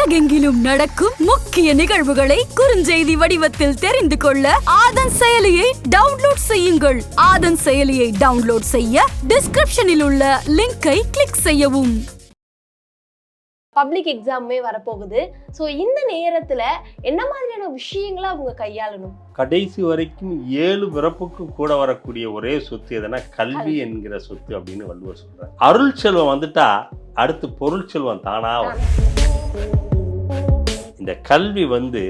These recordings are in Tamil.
உலகெங்கிலும் நடக்கும் முக்கிய நிகழ்வுகளை குறுஞ்செய்தி வடிவத்தில் தெரிந்து கொள்ள ஆதன் செயலியை டவுன்லோட் செய்யுங்கள். ஆதன் செயலியை டவுன்லோட் செய்ய டிஸ்கிரிப்ஷனில் உள்ள லிங்கை கிளிக் செய்யவும். பப்ளிக் எக்ஸாமே வரப்போகுது. ஸோ இந்த நேரத்துல என்ன மாதிரியான விஷயங்களை அவங்க கையாளணும்? கடைசி வரைக்கும் ஏழு பிறப்புக்கும் கூட வரக்கூடிய ஒரே சொத்து எதுனா கல்வி என்கிற சொத்து அப்படின்னு வள்ளுவர் சொல்றார். அருள் செல்வம் வந்துட்டா அடுத்து பொருள் செல்வம் தானா வரும். இந்த கல்வி வந்து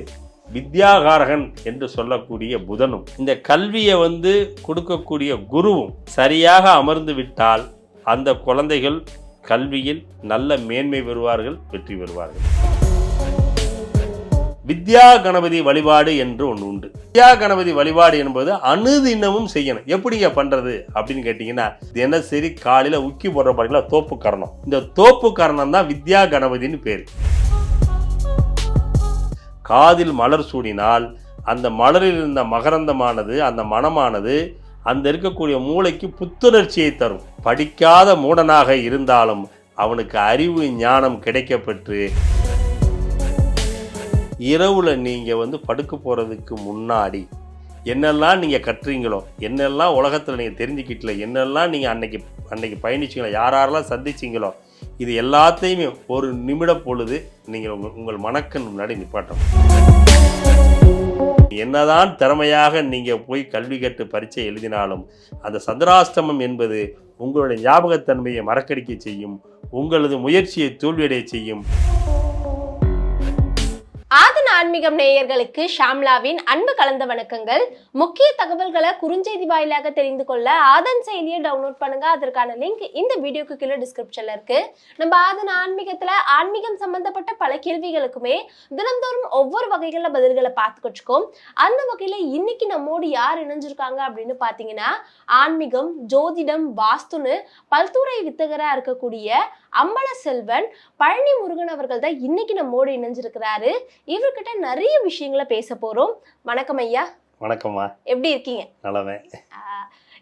வித்யாகாரகன் என்று சொல்லக்கூடிய புதனும் இந்த கல்வியை வந்து கொடுக்கக்கூடிய குருவும் சரியாக அமர்ந்து விட்டால் அந்த குழந்தைகள் கல்வியில் நல்ல மேன்மை பெறுவார்கள் வெற்றி பெறுவார்கள். வித்யா கணபதி வழிபாடு என்று ஒன்று உண்டு. வித்யா கணபதி வழிபாடு என்பது அணுதினமும் செய்யணும். எப்படிங்க பண்றது அப்படின்னு கேட்டீங்கன்னா தினசரி காலையில உக்கி போடுற பாருங்களா தோப்பு கரணம். இந்த தோப்பு கரணம் தான் வித்யா கணபதின்னு பேர். காதில் மலர் சூடினால் அந்த மலரில் இருந்த மகரந்தமானது அந்த மனமானது அந்த இருக்கக்கூடிய மூளைக்கு புத்துணர்ச்சியை தரும். படிக்காத மூடனாக இருந்தாலும் அவனுக்கு அறிவு ஞானம் கிடைக்கப்பெற்று இரவில் நீங்கள் வந்து படுக்க போகிறதுக்கு முன்னாடி என்னெல்லாம் நீங்கள் கற்றுறீங்களோ என்னெல்லாம் உலகத்தில் நீங்கள் தெரிஞ்சுக்கிட்டல என்னெல்லாம் நீங்கள் அன்னைக்கு அன்னைக்கு பயணிச்சீங்களோ யார் யாரெல்லாம் சந்திச்சீங்களோ இது எல்லாத்தையுமே ஒரு நிமிட பொழுது நீங்கள் உங்கள் உங்கள் மணக்கன் முன்னாடி நிப்பாட்டணும். என்னதான் திறமையாக நீங்கள் போய் கல்வி கற்று பரீட்சை எழுதினாலும் அந்த சந்திராஷ்டமம் என்பது உங்களுடைய ஞாபகத்தன்மையை மறக்கடிக்க செய்யும் உங்களது முயற்சியை தோல்வியடைய செய்யும். ஆன்மீகம் நேயர்களுக்கு ஷாம்லாவின் அன்பு கலந்த வணக்கங்கள். முக்கிய தகவல்களை குறுஞ்செய்தி வாயிலாக தெரிந்து கொள்ள ஆதன் செயலியை டவுன்லோட் பண்ணுங்க. அதற்கான லிங்க் இந்த வீடியோக்கு கீழே டிஸ்கிரிப்ஷன்ல இருக்கு. நம்ம ஆதன் ஆன்மீகத்துல ஆன்மீகம் சம்பந்தப்பட்ட பல கேள்விகளுக்குமே தினந்தோறும் ஒவ்வொரு வகைகள பதில்களை பார்த்துக்கிட்டுக்கோம் அந்த வகையில இன்னைக்கு நம்மோடு யார் இணைஞ்சிருக்காங்க அப்படின்னு பாத்தீங்கன்னா ஆன்மீகம் ஜோதிடம் வாஸ்துன்னு பல்துறை வித்தகரா இருக்கக்கூடிய அம்பல செல்வன் பழனி முருகன் அவர்கள் தான் இன்னைக்கு நம்மோடு இணைஞ்சிருக்கிறாரு. இவர்கிட்ட நிறைய விஷயங்களை பேச போறோம். வணக்கம் ஐயா. வணக்கம்மா. எப்படி இருக்கீங்க? நல்லவே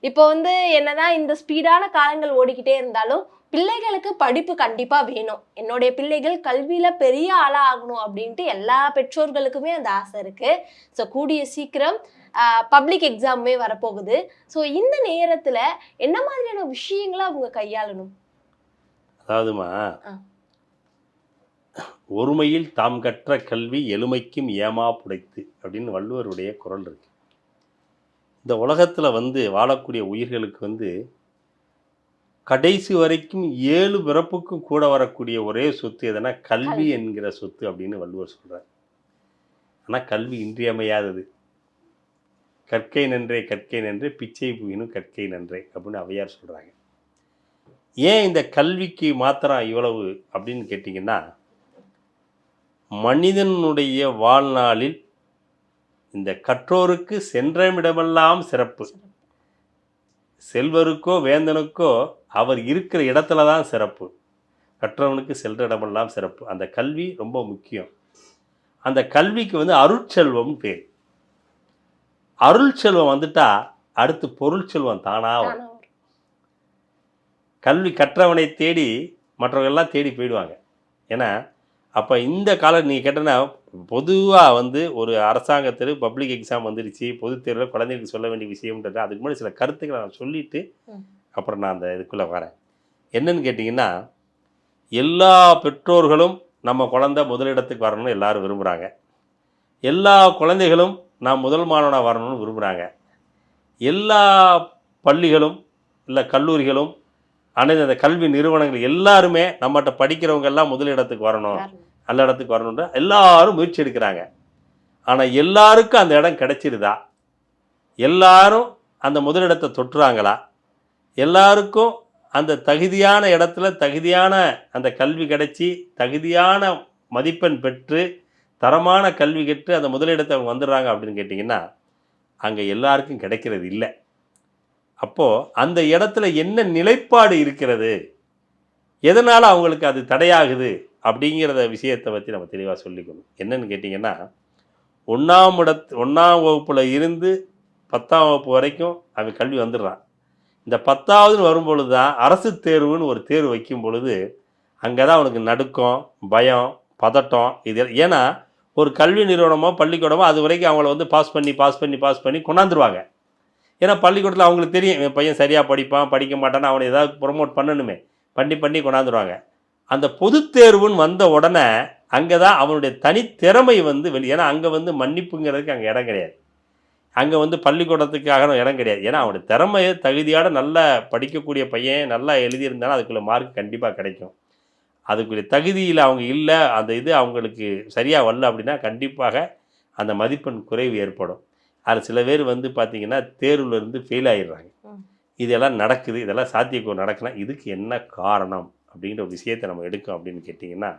இப்போ வந்து என்னதான் இந்த ஸ்பீடான காலங்கள் ஓடிக்கிட்டே இருந்தாலும் பிள்ளைகளுக்கு படிப்பு கண்டிப்பா வேணும். என்னுடைய பிள்ளைகள் கல்வியில பெரிய ஆளா ஆகணும் அப்படின்ட்டு எல்லா பெற்றோர்களுக்குமே அந்த ஆசை இருக்கு. ஸோ கூடிய சீக்கிரம் பப்ளிக் எக்ஸாமே வரப்போகுது. ஸோ இந்த நேரத்துல என்ன மாதிரியான விஷயங்களை அவங்க கையாளணும்? அதாவதுமா. ஒருமையில் தாம் கற்ற கல்வி எளிமைக்கும் ஏமா புடைத்து அப்படின்னு வள்ளுவருடைய குரல் இருக்கு. இந்த உலகத்தில் வந்து வாழக்கூடிய உயிர்களுக்கு வந்து கடைசி வரைக்கும் ஏழு பிறப்புக்கும் கூட வரக்கூடிய ஒரே சொத்து எதுனா கல்வி. என்கிற சொத்து அப்படின்னு வள்ளுவர் சொல்றார். ஆனால் கல்வி இன்றியமையாதது. கற்கை நன்றே கற்கை நன்றே பிச்சை புகினும் கற்கை நன்றே அப்படின்னு அவையார் சொல்றாங்க. ஏன் இந்த கல்விக்கு மாத்திரம் இவ்வளவு அப்படின்னு கேட்டிங்கன்னா மனிதனுடைய வாழ்நாளில் இந்த கற்றோருக்கு சென்றமிடமெல்லாம் சிறப்பு. செல்வருக்கோ வேந்தனுக்கோ அவர் இருக்கிற இடத்துல தான் சிறப்பு. கற்றவனுக்கு செல்ற இடமெல்லாம் சிறப்பு. அந்த கல்வி ரொம்ப முக்கியம். அந்த கல்விக்கு வந்து அருட்செல்வம் பேர். அருள் செல்வம் வந்துட்டா அடுத்து பொருள் செல்வம் தானா வரும். கல்வி கற்றவனை தேடி மற்றவங்க எல்லாம் தேடி போயிடுவாங்க. ஏன்னா அப்போ இந்த காலம் நீங்கள் கேட்டனா பொதுவாக வந்து ஒரு அரசாங்கத்தில் பப்ளிக் எக்ஸாம் வந்துடுச்சு பொதுத் தேர்வில் குழந்தைகளுக்கு சொல்ல வேண்டிய விஷயம்ன்றது அதுக்கு முன்னாடி சில கருத்துக்களை நான் சொல்லிட்டு ம். அப்புறம் நான் அந்த இதுக்குள்ளே வரேன். என்னன்னு கேட்டிங்கன்னா எல்லா பெற்றோர்களும் நம்ம குழந்தை முதலிடத்துக்கு வரணும்னு எல்லாரும் விரும்புகிறாங்க எல்லா குழந்தைகளும் நான் முதல் மாணவனாக வரணும்னு விரும்புகிறாங்க எல்லா பள்ளிகளும் இல்லை கல்லூரிகளும் அனைத்து அந்த கல்வி நிறுவனங்கள் எல்லாருமே நம்மகிட்ட படிக்கிறவங்க எல்லாம் முதலிடத்துக்கு வரணும். நல்ல இடத்துக்கு வரணுன்ற எல்லாரும் முயற்சி எடுக்கிறாங்க. ஆனால் எல்லாருக்கும் அந்த இடம் கிடைச்சிருதா? எல்லாரும் அந்த முதலிடத்தை தொட்டுறாங்களா? எல்லாருக்கும் அந்த தகுதியான இடத்துல தகுதியான அந்த கல்வி கிடைச்சி தகுதியான மதிப்பெண் பெற்று தரமான கல்வி கற்று அந்த முதலிடத்தை அவங்க வந்துடுறாங்க அப்படின்னு கேட்டிங்கன்னா அங்கே எல்லாருக்கும் கிடைக்கிறது இல்லை. அப்போது அந்த இடத்துல என்ன நிலைப்பாடு இருக்கிறது? எதனால் அவங்களுக்கு அது தடையாகுது? அப்படிங்கிறத விஷயத்தை பற்றி நம்ம தெளிவாக சொல்லிக்கணும். என்னன்னு கேட்டிங்கன்னா ஒன்றாம் இடத் ஒன்றாம் வகுப்பில் இருந்து பத்தாம் வகுப்பு வரைக்கும் அவன் கல்வி வந்துடுறான். இந்த பத்தாவதுன்னு வரும்பொழுது தான் அரசு தேர்வுன்னு ஒரு தேர்வு வைக்கும் பொழுது அங்கே தான் அவனுக்கு நடுக்கம் பயம் பதட்டம் இது ஏன்னா ஒரு கல்வி நிறுவனமோ பள்ளிக்கூடமோ அது வரைக்கும் அவங்கள வந்து பாஸ் பண்ணி பாஸ் பண்ணி பாஸ் பண்ணி கொண்டாந்துருவாங்க. ஏன்னா பள்ளிக்கூடத்தில் அவங்களுக்கு தெரியும் என் பையன் சரியாக படிப்பான் படிக்க மாட்டான்னு அவனை ஏதாவது ப்ரொமோட் பண்ணணுமே. பண்ணி பண்ணி கொண்டாந்துருவாங்க. அந்த பொது தேர்வுன்னு வந்த உடனே அங்கே தான் அவனுடைய தனித்திறமை வந்து வெளி ஏன்னா அங்கே வந்து மன்னிப்புங்கிறதுக்கு அங்கே இடம் கிடையாது. அங்கே வந்து பள்ளிக்கூடத்துக்காக இடம் கிடையாது. ஏன்னா அவனுடைய திறமையை தகுதியோட நல்லா படிக்கக்கூடிய பையன் நல்லா எழுதியிருந்தாலும் அதுக்குள்ளே மார்க் கண்டிப்பாக கிடைக்கும். அதுக்குரிய தகுதியில் அவங்க இல்லை அந்த இது அவங்களுக்கு சரியாக வரல அப்படின்னா கண்டிப்பாக அந்த மதிப்பெண் குறைவு ஏற்படும். அது சில பேர் வந்து பார்த்திங்கன்னா தேர்வுல இருந்து ஃபெயில் ஆயிடுறாங்க ம். இதெல்லாம் நடக்குது இதெல்லாம் சாத்தியக்கூறு நடக்கலாம் இதுக்கு என்ன காரணம் அப்படிங்கிற ஒரு விஷயத்தை நம்ம எடுக்கோம் அப்படின்னு கேட்டிங்கன்னா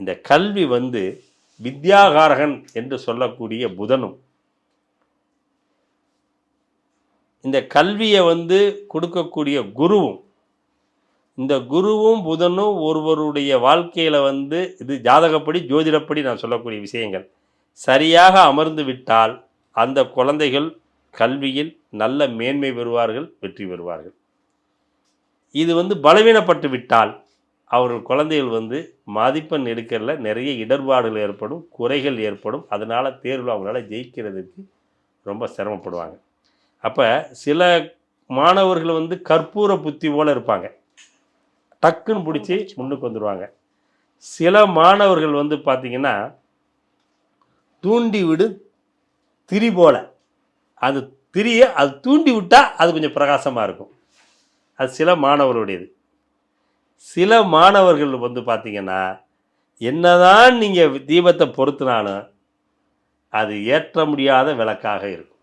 இந்த கல்வி வந்து வித்யாகாரகன் என்று சொல்லக்கூடிய புதனும் இந்த கல்வியை வந்து கொடுக்கக்கூடிய குருவும் இந்த குருவும் புதனும் ஒருவருடைய வாழ்க்கையில் வந்து இது ஜாதகப்படி ஜோதிடப்படி நான் சொல்லக்கூடிய விஷயங்கள் சரியாக அமர்ந்து விட்டால் அந்த குழந்தைகள் கல்வியில் நல்ல மேன்மை பெறுவார்கள் வெற்றி பெறுவார்கள். இது வந்து பலவீனப்பட்டு விட்டால் அவர்கள் குழந்தைகள் வந்து மதிப்பெண் எடுக்கிறதுல நிறைய இடர்பாடுகள் ஏற்படும் குறைகள் ஏற்படும். அதனால் தேர்வில் அவங்களால ஜெயிக்கிறதுக்கு ரொம்ப சிரமப்படுவாங்க. அப்போ சில மாணவர்கள் வந்து கற்பூர புத்தி போல இருப்பாங்க. டக்குன்னு பிடிச்சி முன்னுக்கு வந்துடுவாங்க சில மாணவர்கள் வந்து பார்த்திங்கன்னா தூண்டி விடு திரி போல. அது திரியை அது தூண்டி விட்டால் அது கொஞ்சம் பிரகாசமாக இருக்கும். அது சில மாணவர்களுடையது சில மாணவர்கள் வந்து பார்த்திங்கன்னா என்னதான் நீங்கள் தீபத்தை பொருத்தினாலும் அது ஏற்ற முடியாத விளக்காக இருக்கும்.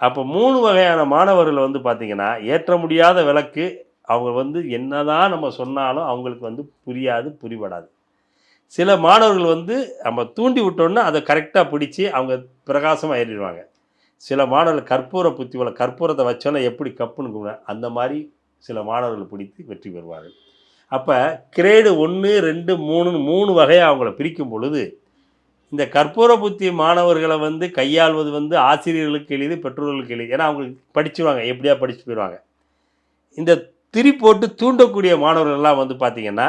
அப்போ மூணு வகையான மாணவர்கள் வந்து பார்த்திங்கன்னா ஏற்ற முடியாத விளக்கு அவங்க வந்து என்னதான் நம்ம சொன்னாலும் அவங்களுக்கு வந்து புரியாது புரிபடாது. சில மாணவர்கள் வந்து நம்ம தூண்டி விட்டோன்னா அதை கரெக்டாக பிடிச்சி அவங்க பிரகாசமாக ஏறிடுவாங்க. சில மாணவர்கள் கற்பூர புத்தி போல கற்பூரத்தை வச்சோன்னா எப்படி கப்புன்னு கூப்பிடுவேன் அந்த மாதிரி சில மாணவர்கள் பிடித்து வெற்றி பெறுவார்கள். அப்போ கிரேடு ஒன்று ரெண்டு மூணுன்னு மூணு வகையாக அவங்கள பிரிக்கும் பொழுது இந்த கற்பூர புத்தி மாணவர்களை வந்து கையாள்வது வந்து ஆசிரியர்களுக்கு எளிது பெற்றோர்களுக்கு எளிது. ஏன்னா அவங்களுக்கு படிச்சுருவாங்க எப்படியா படிச்சு போயிடுவாங்க. இந்த திரி போட்டு தூண்டக்கூடிய மாணவர்கள்லாம் வந்து பார்த்திங்கன்னா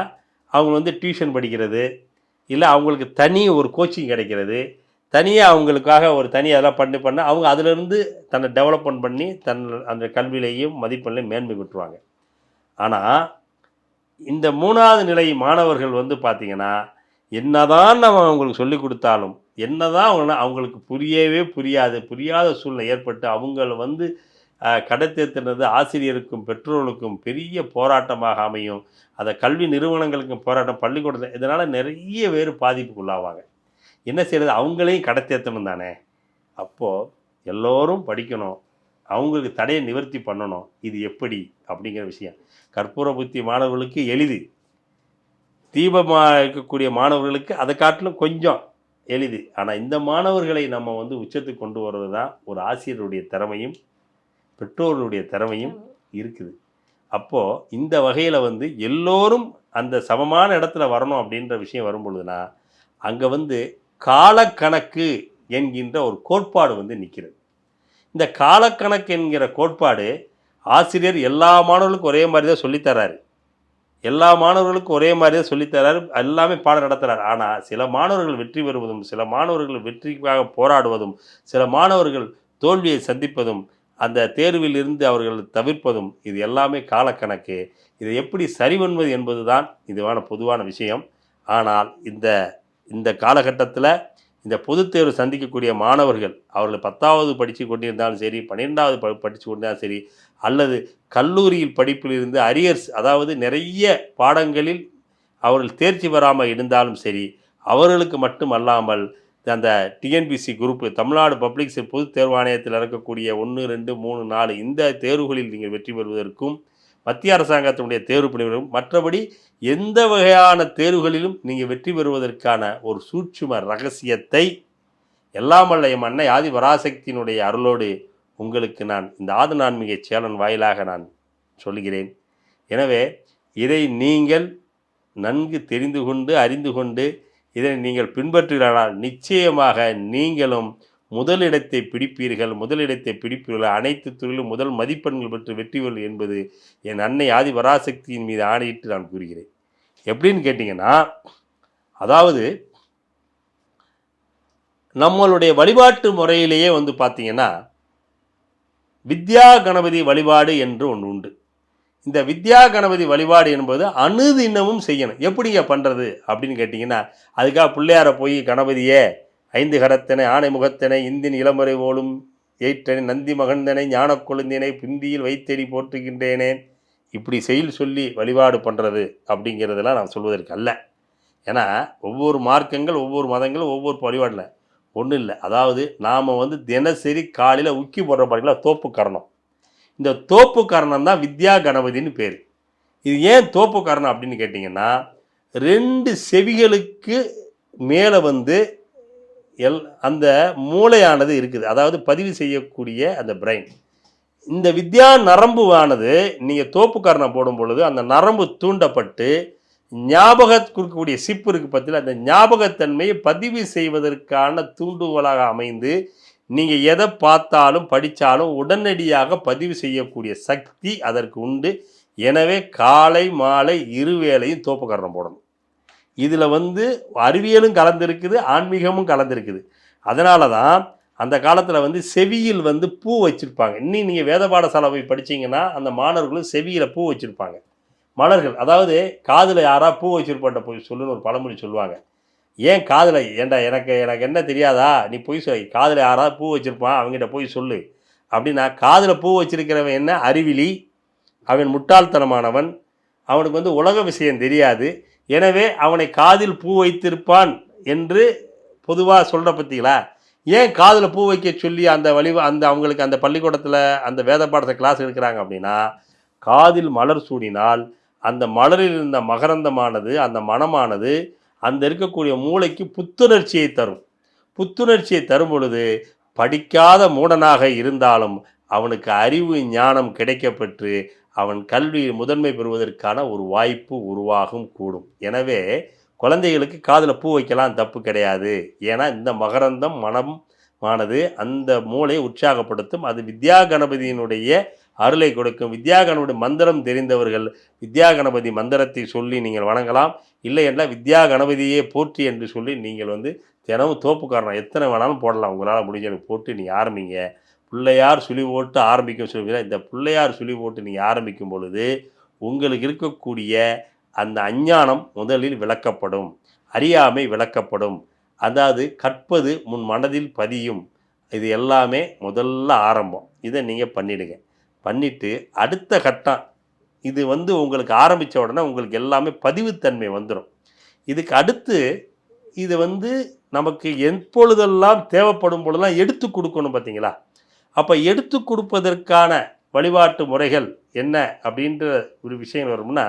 அவங்க வந்து டியூஷன் படிக்கிறது இல்லை அவங்களுக்கு தனி ஒரு கோச்சிங் கிடைக்கிறது. தனியாக அவங்களுக்காக ஒரு தனி அதெல்லாம் பண்ணி பண்ண அவங்க அதிலிருந்து தன்னை டெவலப்மெண்ட் பண்ணி தன் அந்த கல்வியிலையும் மதிப்பெண்லையும் மேன்மை பெற்றுவாங்க. ஆனால் இந்த மூணாவது நிலை மாணவர்கள் வந்து பார்த்திங்கன்னா என்னதான் நம்ம அவங்களுக்கு சொல்லி கொடுத்தாலும் என்னதான் அவங்கள அவங்களுக்கு புரியவே புரியாது புரியாத சூழ்நிலை ஏற்பட்டு அவங்கள வந்து கடத்தேத்துனது ஆசிரியருக்கும் பெற்றோர்களுக்கும் பெரிய போராட்டமாக அமையும். அதை கல்வி நிறுவனங்களுக்கும் போராட்டம் பள்ளிக்கூடத்தில் இதனால் நிறைய பேர் பாதிப்புக்குள்ளாவாங்க. என்ன செய்யறது? அவங்களையும் கடத்தேற்றணும் தானே? அப்போது எல்லோரும் படிக்கணும். அவங்களுக்கு தடையை நிவர்த்தி பண்ணணும். இது எப்படி? அப்படிங்கிற விஷயம். கற்பூர புத்தி மாணவர்களுக்கு எளிது. தீபமாக இருக்கக்கூடிய மாணவர்களுக்கு அதை காட்டிலும் கொஞ்சம் எளிது. ஆனால் இந்த மாணவர்களை நம்ம வந்து உச்சத்துக்கு கொண்டு வர்றது தான் ஒரு ஆசிரியருடைய திறமையும் பெற்றோர்களுடைய திறமையும் இருக்குது. அப்போது இந்த வகையில் வந்து எல்லோரும் அந்த சமமான இடத்துல வரணும் அப்படின்ற விஷயம் வரும்பொழுதுனா அங்கே வந்து காலக்கணக்கு என்கின்ற ஒரு கோட்பாடு வந்து நிற்கிறது இந்த காலக்கணக்கு என்கிற கோட்பாடு ஆசிரியர் எல்லா மாணவர்களுக்கும் ஒரே மாதிரி தான் சொல்லித்தராரு எல்லா மாணவர்களுக்கும் ஒரே மாதிரி தான் சொல்லித்தராரு எல்லாமே பாடம் நடத்துகிறார் ஆனால் சில மாணவர்கள் வெற்றி பெறுவதும் சில மாணவர்கள் வெற்றிக்காக போராடுவதும் சில மாணவர்கள் தோல்வியை சந்திப்பதும் அந்த தேர்வில் இருந்து அவர்கள் தவிர்ப்பதும் இது எல்லாமே காலக்கணக்கு. இதை எப்படி சரி பண்ணுவது என்பது தான் இதுவான பொதுவான விஷயம். ஆனால் இந்த இந்த காலகட்டத்தில் இந்த பொதுத் தேர்வு சந்திக்கக்கூடிய மாணவர்கள் அவர்கள் பத்தாவது படித்து கொண்டிருந்தாலும் சரி பன்னிரெண்டாவது ப படித்து கொண்டிருந்தாலும் சரி அல்லது கல்லூரியில் படிப்பில் இருந்து அரியர்ஸ் அதாவது நிறைய பாடங்களில் அவர்கள் தேர்ச்சி பெறாமல் இருந்தாலும் சரி அவர்களுக்கு மட்டும் அல்லாமல் அந்த டிஎன்பிசி குரூப்பு தமிழ்நாடு பப்ளிக் பொது தேர்வாணையத்தில் இருக்கக்கூடிய ஒன்று ரெண்டு மூணு நாலு இந்த தேர்வுகளில் நீங்கள் வெற்றி பெறுவதற்கும் மத்திய அரசாங்கத்தினுடைய தேர்வு பணிகளும் மற்றபடி எந்த வகையான தேர்வுகளிலும் நீங்கள் வெற்றி பெறுவதற்கான ஒரு சூட்சும ரகசியத்தை எல்லாம் வல்ல எம் அன்னை ஆதி பராசக்தியினுடைய அருளோடு உங்களுக்கு நான் இந்த ஆது நான்மிகை சேலன் வாயிலாக நான் சொல்கிறேன் எனவே இதை நீங்கள் நன்கு தெரிந்து கொண்டு அறிந்து கொண்டு இதை நீங்கள் பின்பற்றினால் நிச்சயமாக நீங்களும் முதலிடத்தை பிடிப்பீர்கள் முதலிடத்தை பிடிப்பீர்கள். அனைத்து துறையிலும் முதல் மதிப்பெண்கள் பெற்று வெற்றி என்பது என் அன்னை ஆதி பராசக்தியின் மீது ஆணையிட்டு நான் கூறுகிறேன். எப்படின்னு கேட்டிங்கன்னா அதாவது நம்மளுடைய வழிபாட்டு முறையிலேயே வந்து பார்த்தீங்கன்னா வித்யா கணபதி வழிபாடு என்று ஒன்று உண்டு. இந்த வித்யா கணபதி வழிபாடு என்பது அணுதினமும் செய்யணும். எப்படிங்க பண்ணுறது அப்படின்னு கேட்டிங்கன்னா அதுக்காக பிள்ளையாரை போய் கணபதியே ஐந்து கரத்தனை ஆணை முகத்தனை இந்தின் இளமுறை போலும் எயிற்றனை நந்தி மகந்தனை ஞான கொழுந்தினை பிந்தியில் வைத்தடி போற்றுகின்றேனே இப்படி செயல் சொல்லி வழிபாடு பண்ணுறது அப்படிங்கிறதெல்லாம் நான் சொல்வதற்கு அல்ல. ஏன்னா ஒவ்வொரு மார்க்கங்கள் ஒவ்வொரு மதங்கள் ஒவ்வொரு வழிபாடில் ஒன்றும் இல்லை. அதாவது நாம் வந்து தினசரி காலையில் உக்கி போடுற பாருங்களா தோப்பு கரணம் இந்த தோப்பு கரணம் தான் வித்யா கணபதின்னு பேர். இது ஏன் தோப்பு கரணம் அப்படின்னு கேட்டிங்கன்னா ரெண்டு செவிகளுக்கு மேலே வந்து எல் அந்த மூளையானது இருக்குது. அதாவது பதிவு செய்யக்கூடிய அந்த பிரெயின் இந்த வித்யா நரம்புவானது நீங்கள் தோப்பு கரணம் போடும் பொழுது அந்த நரம்பு தூண்டப்பட்டு ஞாபக கொடுக்கக்கூடிய சிப்பு இருக்கு பற்றியில் அந்த ஞாபகத்தன்மையை பதிவு செய்வதற்கான தூண்டுகோலாக அமைந்து நீங்கள் எதை பார்த்தாலும் படித்தாலும் உடனடியாக பதிவு செய்யக்கூடிய சக்தி அதற்கு உண்டு. எனவே காலை மாலை இருவேளையும் தோப்புக்கரணம் போடணும். இதில் வந்து அறிவியலும் கலந்துருக்குது ஆன்மீகமும் கலந்துருக்குது. அதனால தான் அந்த காலத்தில் வந்து செவியில் வந்து பூ வச்சுருப்பாங்க. இன்னும் நீங்கள் வேத பாடசாலை போய் படிச்சீங்கன்னா அந்த மாணவர்களும் செவியில் பூ வச்சுருப்பாங்க. மலர்கள் அதாவது காதில் யாராக பூ வச்சுருப்பாட்ட போய் சொல்லுன்னு ஒரு பழமொழி சொல்லுவாங்க. ஏன் காதலை ஏண்டா எனக்கு எனக்கு என்ன தெரியாதா? நீ போய் சொல் காதில் யாராவது பூ வச்சுருப்பான் அவங்ககிட்ட போய் சொல்லு. அப்படின்னா காதில் பூ வச்சிருக்கிறவன் என்ன? அறிவிலி. அவன் முட்டாள்தனமானவன். அவனுக்கு வந்து உலக விஷயம் தெரியாது. எனவே அவனை காதில் பூ வைத்திருப்பான் என்று பொதுவாக சொல்கிற பற்றிங்களா ஏன் காதில் பூ வைக்க சொல்லி அந்த வழி அந்த அவங்களுக்கு அந்த பள்ளிக்கூடத்தில் அந்த வேத பாடத்தை கிளாஸ் எடுக்கிறாங்க அப்படின்னா காதில் மலர் சூடினால் அந்த மலரில் இருந்த மகரந்தமானது அந்த மனமானது அந்த இருக்கக்கூடிய மூளைக்கு புத்துணர்ச்சியை தரும். புத்துணர்ச்சியை தரும் பொழுது படிக்காத மூடனாக இருந்தாலும் அவனுக்கு அறிவு ஞானம் கிடைக்கப்பெற்று அவன் கல்வி முதன்மை பெறுவதற்கான ஒரு வாய்ப்பு உருவாகும் கூடும். எனவே குழந்தைகளுக்கு காதில் பூ வைக்கலாம் தப்பு கிடையாது. ஏன்னா இந்த மகரந்தம் மனம் ஆனது அந்த மூளை உற்சாகப்படுத்தும். அது வித்யா கணபதியினுடைய அருளை கொடுக்கும். வித்யாகணபதி மந்திரம் தெரிந்தவர்கள் வித்யா கணபதி மந்திரத்தை சொல்லி நீங்கள் வணங்கலாம். இல்லை என்றால் வித்யா கணபதியே போற்றி என்று சொல்லி நீங்கள் வந்து தினமும் தோப்புக்காரனம் எத்தனை வேணாலும் போடலாம். உங்களால் முடிஞ்ச போட்டு நீங்கள் ஆரம்பிங்க. பிள்ளையார் சுழி போட்டு ஆரம்பிக்கும் சொல்லுவீங்க இந்த பிள்ளையார் சுழி போட்டு நீங்கள் ஆரம்பிக்கும் பொழுது உங்களுக்கு இருக்கக்கூடிய அந்த அஞ்ஞானம் முதலில் விளக்கப்படும். அறியாமை விளக்கப்படும். அதாவது கற்பது முன் மனதில் பதியும். இது எல்லாமே முதல்ல ஆரம்பம். இதை நீங்கள் பண்ணிவிடுங்க பண்ணிவிட்டு அடுத்த கட்டம் இது வந்து உங்களுக்கு ஆரம்பித்த உடனே உங்களுக்கு எல்லாமே பதிவுத்தன்மை வந்துடும் இதுக்கு அடுத்து இது வந்து நமக்கு எப்பொழுதெல்லாம் தேவைப்படும் பொழுதெல்லாம் எடுத்து கொடுக்கணும் பார்த்தீங்களா? அப்போ எடுத்து கொடுப்பதற்கான வழிபாட்டு முறைகள் என்ன அப்படின்ற ஒரு விஷயம் வரும்னா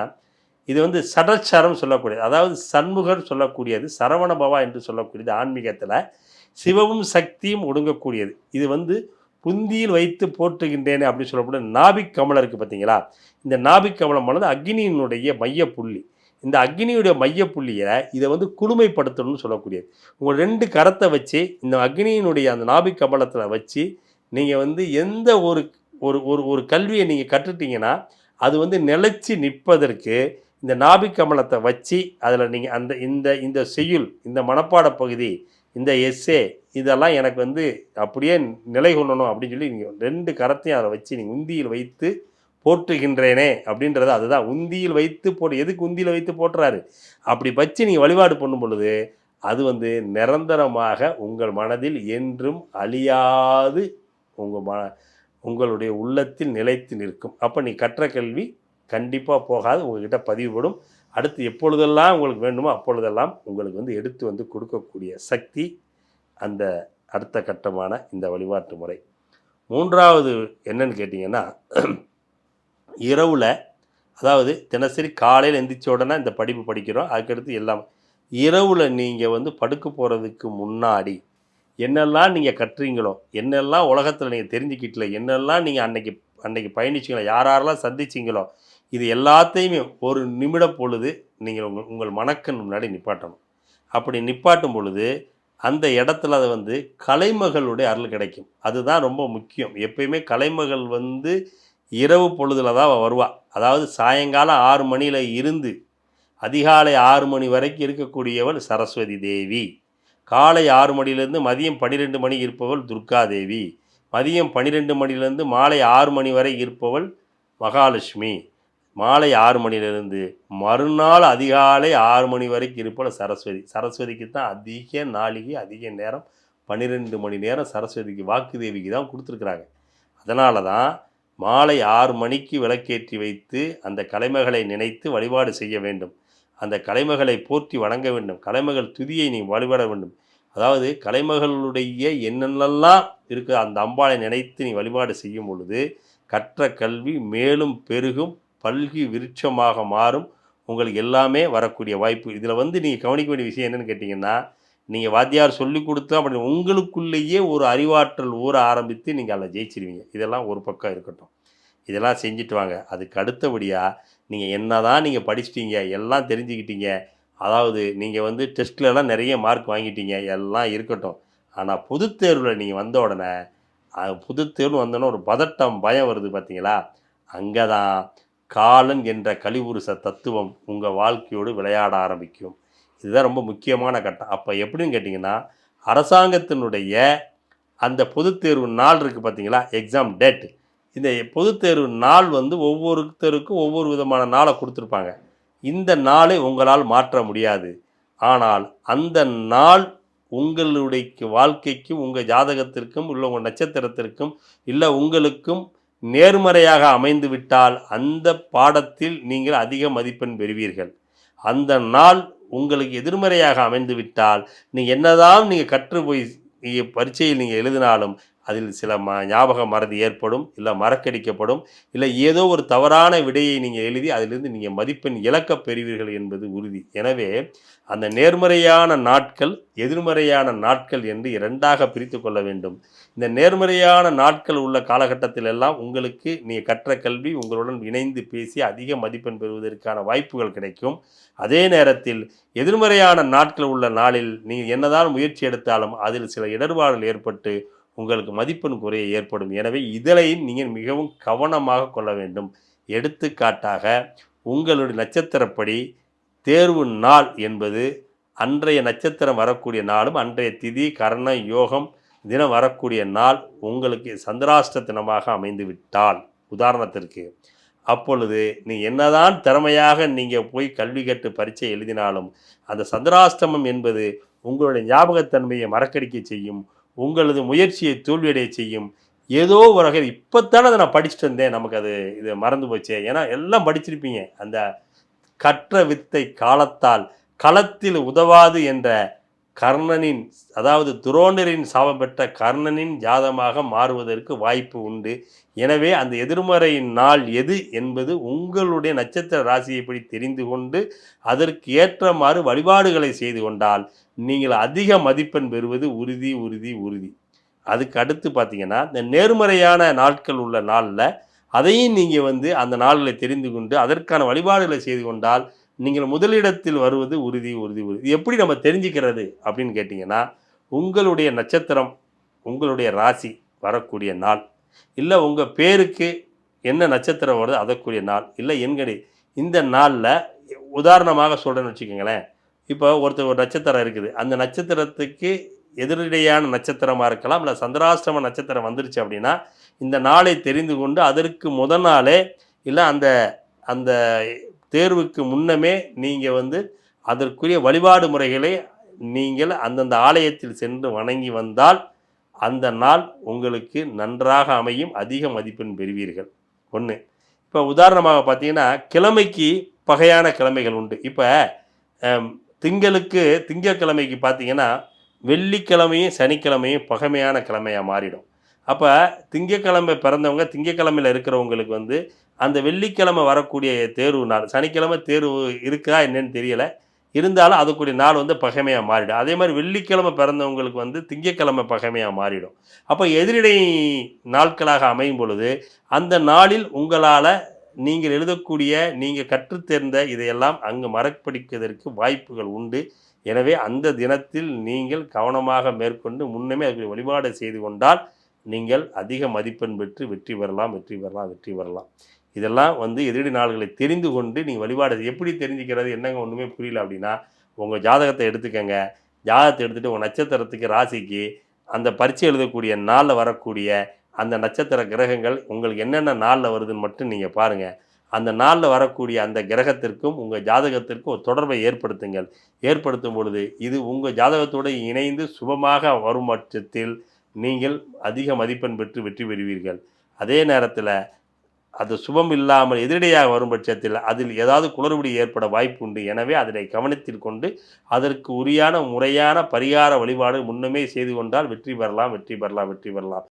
இது வந்து சடச்சரம் சொல்லக்கூடியது. அதாவது சண்முகர் சொல்லக்கூடியது சரவணபவா என்று சொல்லக்கூடியது ஆன்மீகத்தில். சிவமும் சக்தியும் ஒடுங்கக்கூடியது. இது வந்து புந்தியில் வைத்து போற்றுகின்றேனே அப்படின்னு சொல்லக்கூடிய நாபிக் கமலம் இருக்குது பார்த்தீங்களா? இந்த நாபிக் கமலமானது அக்னியினுடைய மையப்புள்ளி. இந்த அக்னியுடைய மையப்புள்ளியை இதை வந்து குளுமைப்படுத்தணும்னு சொல்லக்கூடியது. உங்கள் ரெண்டு கரத்தை வச்சு இந்த அக்னியினுடைய அந்த நாபிக் கமலத்தில் வச்சு நீங்கள் வந்து எந்த ஒரு ஒரு ஒரு ஒரு கல்வியை நீங்கள் கற்றுட்டீங்கன்னா அது வந்து நிலைச்சி நிற்பதற்கு இந்த நாபிக் கமலத்தை வச்சு அதில் நீங்கள் அந்த இந்த இந்த செய்யுள் இந்த மனப்பாட பகுதி இந்த எஸ்ஸே இதெல்லாம் எனக்கு வந்து அப்படியே நிலை கொள்ளணும் அப்படின்னு சொல்லி நீங்கள் ரெண்டு கரத்தையும் அதை வச்சு நீங்கள் உந்தியில் வைத்து போற்றுகின்றேனே அப்படின்றது அதுதான். உந்தியில் வைத்து போட்டு எதுக்கு உந்தியில் வைத்து போட்டுறாரு அப்படி வச்சு நீங்கள் வழிபாடு பண்ணும் பொழுது அது வந்து நிரந்தரமாக உங்கள் மனதில் என்றும் அழியாது உங்கள் ம உங்களுடைய உள்ளத்தில் நிலைத்து நிற்கும். அப்போ நீ கற்ற கல்வி கண்டிப்பாக போகாது உங்கள்கிட்ட பதிவுபடும். அடுத்து எப்பொழுதெல்லாம் உங்களுக்கு வேண்டுமோ அப்பொழுதெல்லாம் உங்களுக்கு வந்து எடுத்து வந்து கொடுக்கக்கூடிய சக்தி அந்த அடுத்த கட்டமான இந்த வழிபாட்டு முறை. மூன்றாவது என்னன்னு கேட்டிங்கன்னா இரவில் அதாவது தினசரி காலையில் எந்திரிச்ச உடனே இந்த படிப்பு படிக்கிறோம். அதுக்கடுத்து எல்லாம் இரவில் நீங்கள் வந்து படுக்க போகிறதுக்கு முன்னாடி என்னெல்லாம் நீங்கள் கட்டுறீங்களோ என்னெல்லாம் உலகத்தில் நீங்கள் தெரிஞ்சுக்கிட்டல என்னெல்லாம் நீங்கள் அன்னைக்கு அன்னைக்கு பயணிச்சிங்களோ யார் யாரெல்லாம் சந்திச்சிங்களோ இது எல்லாத்தையுமே ஒரு நிமிட பொழுது நீங்கள் உங்கள் உங்கள் மனக்கண் முன்னாடி நிப்பாட்டணும். அப்படி நிப்பாட்டும் பொழுது அந்த இடத்துல அது வந்து கலைமகளுடைய அருள் கிடைக்கும். அதுதான் ரொம்ப முக்கியம். எப்பயுமே கலைமகள் வந்து இரவு பொழுதில் தான் வருவாள் அதாவது சாயங்காலம் ஆறு மணியில் இருந்து அதிகாலை ஆறு மணி வரைக்கும் இருக்கக்கூடியவள் சரஸ்வதி தேவி. காலை ஆறு மணிலேருந்து மதியம் பன்னிரெண்டு மணி இருப்பவள் துர்கா தேவி. மதியம் பன்னிரெண்டு மணிலேருந்து மாலை ஆறு மணி வரை இருப்பவள் மகாலட்சுமி. மாலை ஆறு மணிலிருந்து மறுநாள் அதிகாலை ஆறு மணி வரைக்கும் இருப்பவள் சரஸ்வதி. சரஸ்வதிக்கு தான் அதிக நாளிகை அதிக நேரம் பன்னிரெண்டு மணி நேரம் சரஸ்வதிக்கு வாக்கு தேவிக்கு தான் கொடுத்துருக்குறாங்க. அதனால தான் மாலை ஆறு மணிக்கு விளக்கேற்றி வைத்து அந்த கலைமகளை நினைத்து வழிபாடு செய்ய வேண்டும். அந்த கலைமகளை போற்றி வணங்க வேண்டும். கலைமகள் துதியை நீ வழிபட வேண்டும். அதாவது கலைமகளுடைய என்னென்னலாம் இருக்குது அந்த அம்பாளை நினைத்து நீ வழிபாடு செய்யும் பொழுது கற்ற கல்வி மேலும் பெருகும் பல்கி விருட்சமாக மாறும். உங்களுக்கு எல்லாமே வரக்கூடிய வாய்ப்பு. இதில் வந்து நீங்கள் கவனிக்க வேண்டிய விஷயம் என்னென்னு கேட்டிங்கன்னா நீங்கள் வாத்தியார் சொல்லி கொடுத்தா அப்படி உங்களுக்குள்ளேயே ஒரு அறிவாற்றல் ஊற ஆரம்பித்து நீங்கள் அதில் ஜெயிச்சிருவீங்க. இதெல்லாம் ஒரு பக்கம் இருக்கட்டும். இதெல்லாம் செஞ்சுட்டு வாங்க. அதுக்கு அடுத்தபடியாக நீங்கள் என்ன தான் நீங்கள் படிச்சிட்டீங்க எல்லாம் தெரிஞ்சுக்கிட்டீங்க அதாவது நீங்கள் வந்து டெஸ்ட்லலாம் நிறைய மார்க் வாங்கிட்டீங்க எல்லாம் இருக்கட்டும். ஆனால் பொதுத் தேர்வில் நீங்கள் வந்த உடனே புதுத்தேர்வு பொதுத் தேர்வு வந்தோடனே ஒரு பதட்டம் பயம் வருது பார்த்தீங்களா அங்கே தான் காலன் என்ற கழிவுருச தத்துவம் உங்கள் வாழ்க்கையோடு விளையாட ஆரம்பிக்கும். இதுதான் ரொம்ப முக்கியமான கட்டம். அப்போ எப்படின்னு கேட்டிங்கன்னா அரசாங்கத்தினுடைய அந்த பொதுத் தேர்வு நாள் இருக்குது பார்த்தீங்களா எக்ஸாம் டேட் இந்த பொதுத் தேர்வு நாள் வந்து ஒவ்வொருத்தருக்கும் ஒவ்வொரு விதமான நாளை கொடுத்துருப்பாங்க. இந்த நாளை உங்களால் மாற்ற முடியாது. ஆனால் அந்த நாள் உங்களுடைய வாழ்க்கைக்கும் உங்கள் ஜாதகத்திற்கும் இல்லை உங்கள் நட்சத்திரத்திற்கும் இல்லை உங்களுக்கும் நேர்மறையாக அமைந்து விட்டால் அந்த பாடத்தில் நீங்கள் அதிக மதிப்பெண் பெறுவீர்கள். அந்த நாள் உங்களுக்கு எதிர்மறையாக அமைந்து விட்டால் நீங்கள் என்னதான் நீங்கள் கற்று போய் நீங்கள் பரீட்சையில் நீங்கள் எழுதினாலும் அதில் சில ம ஞாபக மறதி ஏற்படும் இல்லை மறக்கடிக்கப்படும் இல்லை ஏதோ ஒரு தவறான விடையை நீங்கள் எழுதி அதிலிருந்து நீங்கள் மதிப்பெண் இழக்கப் பெறுவீர்கள் என்பது உறுதி. எனவே அந்த நேர்மறையான நாட்கள் எதிர்மறையான நாட்கள் என்று இரண்டாக பிரித்து கொள்ள வேண்டும். இந்த நேர்மறையான நாட்கள் உள்ள காலகட்டத்தில் எல்லாம் உங்களுக்கு நீங்கள் கற்ற கல்வி உங்களுடன் இணைந்து பேசி அதிக மதிப்பெண் பெறுவதற்கான வாய்ப்புகள் கிடைக்கும். அதே நேரத்தில் எதிர்மறையான நாட்கள் உள்ள நாளில் நீங்கள் என்னதான் முயற்சி எடுத்தாலும் அதில் சில இடர்பாடுகள் ஏற்பட்டு உங்களுக்கு மதிப்பெண் குறைய ஏற்படும். எனவே இதழையும் நீங்கள் மிகவும் கவனமாக கொள்ள வேண்டும். எடுத்துக்காட்டாக உங்களுடைய நட்சத்திரப்படி தேர்வு நாள் என்பது அன்றைய நட்சத்திரம் வரக்கூடிய நாளும் அன்றைய திதி கர்ண யோகம் தினம் வரக்கூடிய நாள் உங்களுக்கு சந்திராஷ்ட தினமாக அமைந்து விட்டால் உதாரணத்திற்கு அப்பொழுது நீ என்னதான் திறமையாக நீங்கள் போய் கல்வி கட்டு பரீட்சை எழுதினாலும் அந்த சந்திராஷ்டமம் என்பது உங்களுடைய ஞாபகத்தன்மையை மறக்கடிக்க செய்யும் உங்களது முயற்சியை தோல்வியடைய செய்யும். ஏதோ ஒரு வகையில் இப்போத்தானே அதை நான் படிச்சுட்டு இருந்தேன். நமக்கு அது இது மறந்து போச்சே. ஏன்னா எல்லாம் படிச்சிருப்பீங்க. அந்த கற்ற வித்தை காலத்தால் களத்தில் உதவாது என்ற கர்ணனின் அதாவது துரோணரின் சாபம் பெற்ற கர்ணனின் ஜாதமாக மாறுவதற்கு வாய்ப்பு உண்டு. எனவே அந்த எதிர்மறையின் நாள் எது என்பது உங்களுடைய நட்சத்திர ராசியைப்படி தெரிந்து கொண்டு அதற்கு ஏற்றமாறு வழிபாடுகளை செய்து கொண்டால் நீங்கள் அதிக மதிப்பெண் பெறுவது உறுதி உறுதி உறுதி. அதுக்கு அடுத்து பார்த்தீங்கன்னா இந்த நேர்மறையான நாட்கள் உள்ள நாளில் அதையும் நீங்கள் வந்து அந்த நாளில் தெரிந்து கொண்டு அதற்கான வழிபாடுகளை செய்து கொண்டால் நீங்கள் முதலிடத்தில் வருவது உறுதி உறுதி உறுதி. எப்படி நம்ம தெரிஞ்சுக்கிறது அப்படின்னு கேட்டிங்கன்னா உங்களுடைய நட்சத்திரம் உங்களுடைய ராசி வரக்கூடிய நாள். இல்லை உங்கள் பேருக்கு என்ன நட்சத்திரம் வருது அதற்குரிய நாள். இல்லை எண்கடி இந்த நாளில் உதாரணமாக சொல்கிறேன்னு வச்சுக்கோங்களேன். இப்போ ஒருத்தர் ஒரு நட்சத்திரம் இருக்குது. அந்த நட்சத்திரத்துக்கு எதிரடையான நட்சத்திரமாக இருக்கலாம். இல்லை சந்திராஷ்டம நட்சத்திரம் வந்துருச்சு அப்படின்னா இந்த நாளை தெரிந்து கொண்டு அதற்கு முதல் நாளே இல்லை அந்த அந்த தேர்வுக்கு முன்னமே நீங்கள் வந்து அதற்குரிய வழிபாடு முறைகளை நீங்கள் அந்தந்த ஆலயத்தில் சென்று வணங்கி வந்தால் அந்த நாள் உங்களுக்கு நன்றாக அமையும் அதிக மதிப்பெண் பெறுவீர்கள். ஒன்று இப்போ உதாரணமாக பார்த்தீங்கன்னா கிழமைக்கு பகையான கிழமைகள் உண்டு. இப்போ திங்களுக்கு திங்கக்கிழமைக்கு பார்த்தீங்கன்னா வெள்ளிக்கிழமையும் சனிக்கிழமையும் பகைமையான கிழமையாக மாறிடும். அப்போ திங்கக்கிழமை பிறந்தவங்க திங்கக்கிழமையில் இருக்கிறவங்களுக்கு வந்து அந்த வெள்ளிக்கிழமை வரக்கூடிய தேர்வு நாள் சனிக்கிழமை தேர்வு இருக்கா என்னன்னு தெரியலை. இருந்தாலும் அதுக்குரிய நாள் வந்து பகைமையாக மாறிடும். அதே மாதிரி வெள்ளிக்கிழமை பிறந்தவங்களுக்கு வந்து திங்கக்கிழமை பகைமையாக மாறிடும். அப்போ எதிரிடை நாட்களாக அமையும் பொழுது அந்த நாளில் உங்களால் நீங்கள் எழுதக்கூடிய நீங்கள் கற்றுத்தேர்ந்த இதையெல்லாம் அங்கு மறப்படிப்பதற்கு வாய்ப்புகள் உண்டு. எனவே அந்த தினத்தில் நீங்கள் கவனமாக மேற்கொண்டு முன்னமே அதுக்கு வழிபாடு செய்து கொண்டால் நீங்கள் அதிக மதிப்பெண் பெற்று வெற்றி பெறலாம் வெற்றி பெறலாம் வெற்றி பெறலாம். இதெல்லாம் வந்து எதிரடி நாள்களை தெரிந்து கொண்டு நீங்கள் வழிபாடு எப்படி தெரிஞ்சுக்கிறது என்னங்க ஒன்றுமே புரியல அப்படின்னா உங்கள் ஜாதகத்தை எடுத்துக்கங்க. ஜாதகத்தை எடுத்துகிட்டு உங்கள் நட்சத்திரத்துக்கு ராசிக்கு அந்த பரீட்சை எழுதக்கூடிய நாளில் வரக்கூடிய அந்த நட்சத்திர கிரகங்கள் உங்களுக்கு என்னென்ன நாளில் வருதுன்னு மட்டும் நீங்கள் பாருங்கள் அந்த நாளில் வரக்கூடிய அந்த கிரகத்திற்கும் உங்கள் ஜாதகத்திற்கும் ஒரு தொடர்பை ஏற்படுத்துங்கள். ஏற்படுத்தும் பொழுது இது உங்கள் ஜாதகத்தோடு இணைந்து சுபமாக வரும் பட்சத்தில் நீங்கள் அதிக மதிப்பெண் பெற்று வெற்றி பெறுவீர்கள். அதே நேரத்தில் அது சுபம் இல்லாமல் எதிரடையாக வரும் பட்சத்தில் அதில் ஏதாவது குளறுபடி ஏற்பட வாய்ப்பு உண்டு. எனவே அதனை கவனத்தில் கொண்டு அதற்கு உரியான முறையான பரிகார வழிபாடு முன்னமே செய்து கொண்டால் வெற்றி பெறலாம் வெற்றி பெறலாம் வெற்றி பெறலாம்.